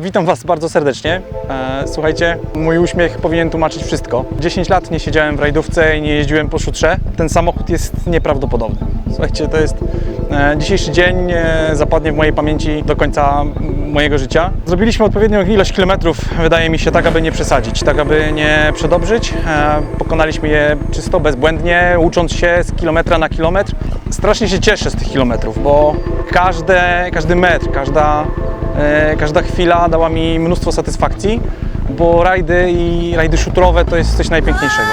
Witam Was bardzo serdecznie. E, Słuchajcie, mój uśmiech powinien tłumaczyć wszystko. 10 lat nie siedziałem w rajdówce i nie jeździłem po szutrze. Ten samochód jest nieprawdopodobny. Słuchajcie, to jest e, dzisiejszy dzień, e, zapadnie w mojej pamięci do końca mojego życia. Zrobiliśmy odpowiednią ilość kilometrów, wydaje mi się, tak aby nie przesadzić, tak aby nie przedobrzyć. E, Pokonaliśmy je czysto, bezbłędnie, ucząc się z kilometra na kilometr. Strasznie się cieszę z tych kilometrów, bo każde, każdy metr, każda E, Każda chwila dała mi mnóstwo satysfakcji, bo rajdy i rajdy szutrowe to jest coś najpiękniejszego.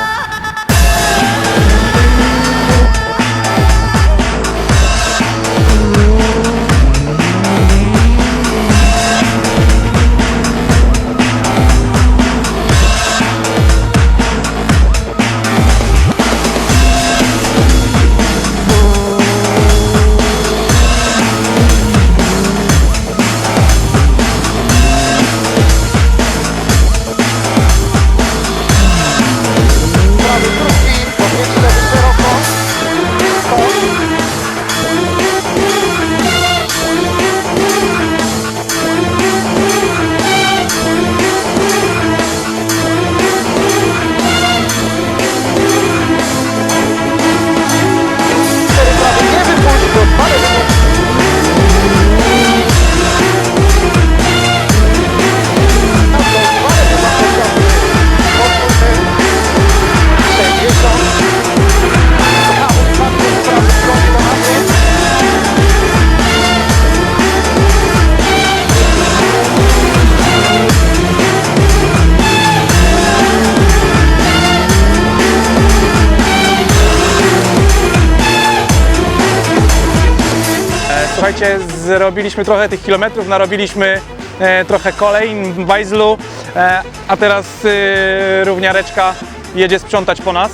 Słuchajcie, zrobiliśmy trochę tych kilometrów, narobiliśmy e, trochę kolej w Bajzlu, e, a teraz e, równiareczka jedzie sprzątać po nas.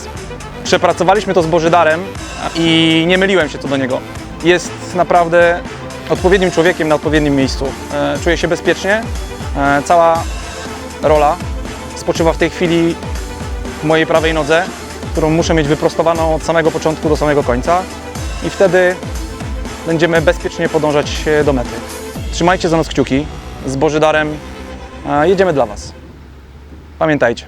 Przepracowaliśmy to z Bożydarem i nie myliłem się co do niego. Jest naprawdę odpowiednim człowiekiem na odpowiednim miejscu. E, Czuję się bezpiecznie. E, Cała rola spoczywa w tej chwili w mojej prawej nodze, którą muszę mieć wyprostowaną od samego początku do samego końca i wtedy będziemy bezpiecznie podążać e, do mety. Trzymajcie za nas kciuki. Z Bożydarem jedziemy dla Was. Pamiętajcie,